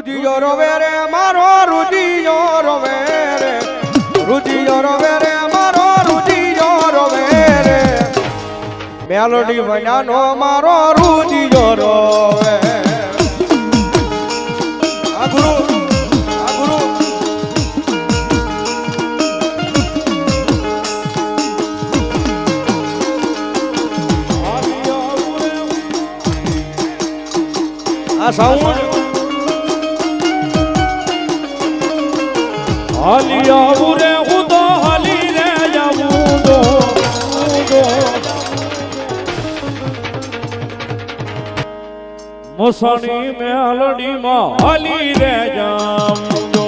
રુજિયો રોવે રે મારો રુજિયો રોવે રે. રુજિયો રોવે રે મારો રુજિયો રોવે રે. મેલોડી વજાનો મારો રુજિયો રોવે. આ ગુરુ સાઉન્ડ હાલી આવું રે, હું તો હાલી રે જાવું તો મસાણી મેલડીમાં હાલી રે જાવું તો.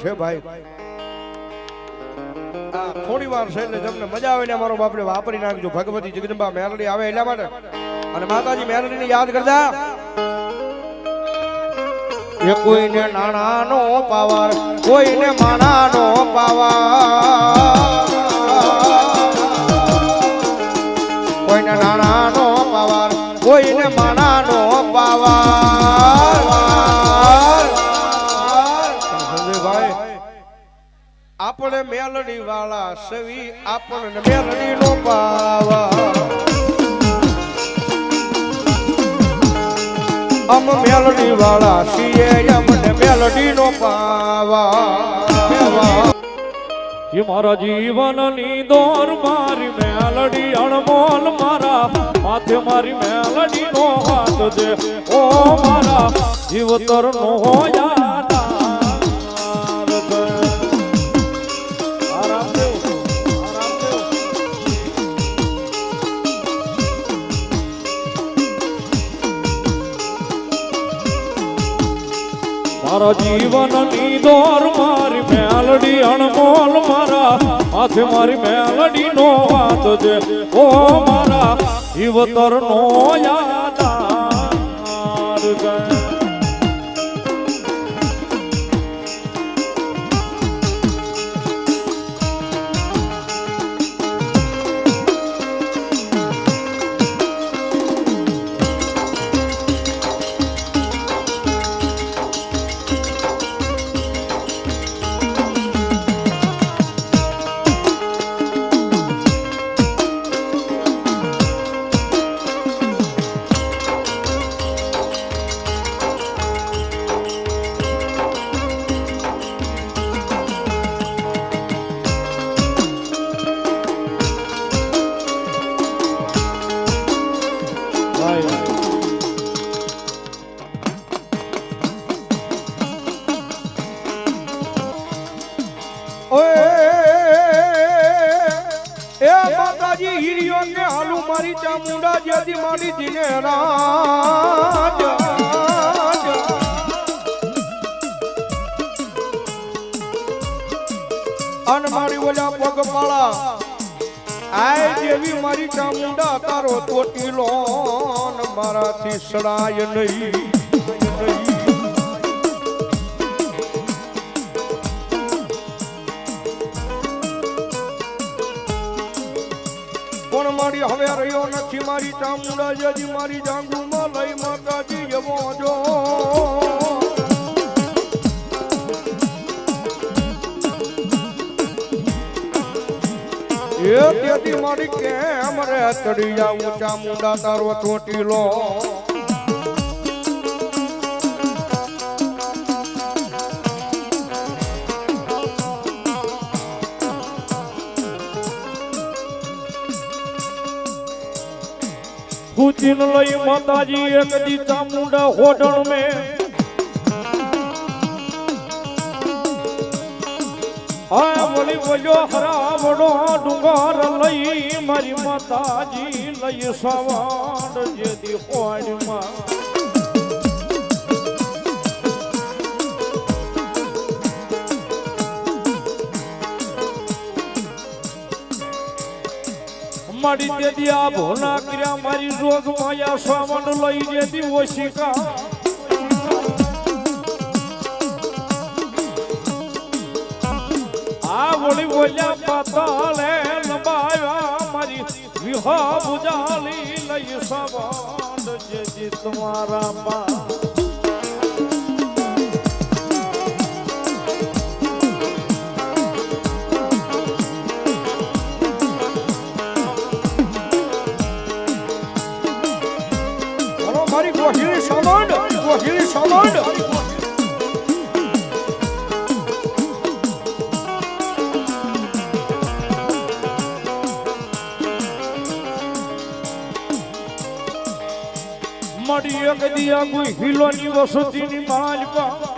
છે ભાઈ. થોડી વાર છે એટલે તમને મજા આવે ને મારો બાપરે વાપરી નાખજો. ભગવતી જગદંબા મેરડી આવે એટલા માટે. અને માતાજી મેલડીને યાદ કરતા. એ કોઈને નાણાનો પાવર, કોઈને માણાનો પાવર. કોઈને નાણાનો પાવર, કોઈને માણાનો પાવર. આપણે મેલડી વાળા સવી, આપણને મેલડી નો પાવા અમ મેલડી વાળા સીએ અમને મેલડી નો પાવા એ મારા જીવનની દોર મારી મેલડી અણમોલ મારા માથે મારી મેલડી નો હાથ છે. ઓ મારા જીવતર નો યાદ મારા જીવનની દોર મારી મેલડી અણમોલ, મારા હાથે મારી મેલડી નો વાત છે ઓ મારા જીવતર નો યાદાર છે. મારી ચામુંડા જ્યાંથી મારી જીને રાજ. અન મારી ઓલા પગ પાળા આય જેવી મારી ચામુંડા, તારો તોટીલો મારાથી સડાય નહીં. પણ મારી, હવે રહ્યો નથી મારી ચામુંડા જેજી, મારી જાંગુમાં લઈ માતાજી, એવો જો એ તેથી મારી કેમ રે ચડી જાઉં ચામુંડા તારો ચોટીલો? ભૂતિન લઈ માતાજી એક દી ચામુંડા હોડણ મે. આ બોલી વજો હરાવડો ડુંગર લઈ મારી માતાજી લઈ સવાડ જેદી હોડમાં. મારી દેદી આ ભોના કર્યા, મારી રોગ માયા સાવણ લઈ જેદી ઓશિકા. આ વળી બોલ્યા પાતાળે લંબાયા મારી વિહા બુજાલી લઈ સવાડ જેદી તમારા પા ગોહિલી સામાંડ ગોહિલી સામાંડ મળી એક દિયા કોઈ હિલોની વસતીની માલપા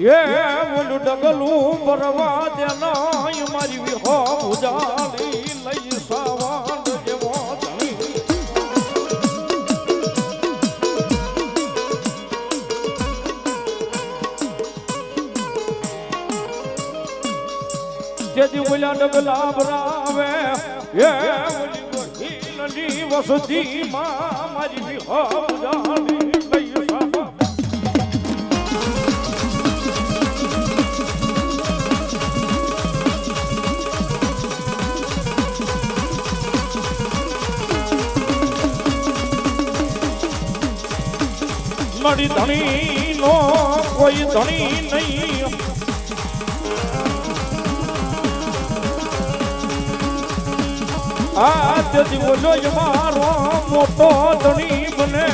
એ ઓલું ડગલું બરવા દેનાય મારી વિહો ઉજાલી લઈ સાવાડ જેવો જેથી બોલ્યા ડગલા બરાવે એ ઓલી ગોહિલની વસતીમાં મારી વિહો ઉજાલી મારી ધણી નો કોઈ ધણી નહીં. આ જીવો જોઈ મારો મોટો ધણી બને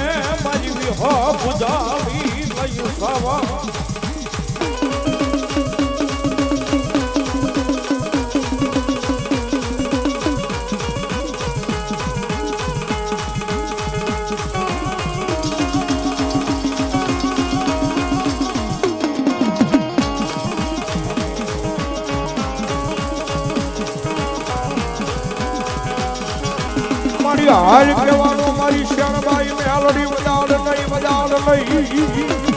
મારી વિહ પૂજાવી લઈ ખાવા મારી હાલ કહેવાનો મારી શરણબાઈ મેલડી બજાડ નહીં બજાડ નહીં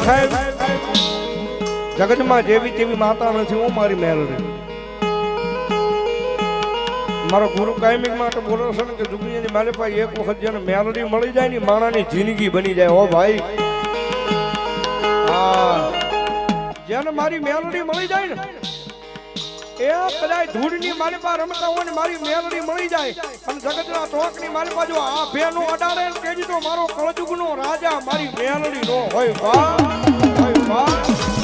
સાહેબ જગતમાં જેવી તેવી માતા નથી, હું મારી મેલડી મારો ગુરુ કાયમિક માટે બોલો છે ને કે દુનિયાની મારી પાસે એક વખત જેને મેલડી મળી જાય ને માણાની જિંદગી બની જાય. ઓ ભાઈ. હા. જેને મારી મેલડી મળી જાય ને, એ કદાચ ધૂળની મારી પાસે રમતા હોય ને મારી મેલડી મળી જાય. અને જગતના ટોકની મારી બાજુ આ ભેનું અડાડે કેજી તો મારો કળજુગનો રાજા મારી મેલડી નો હોય. વાહ. હોય વાહ.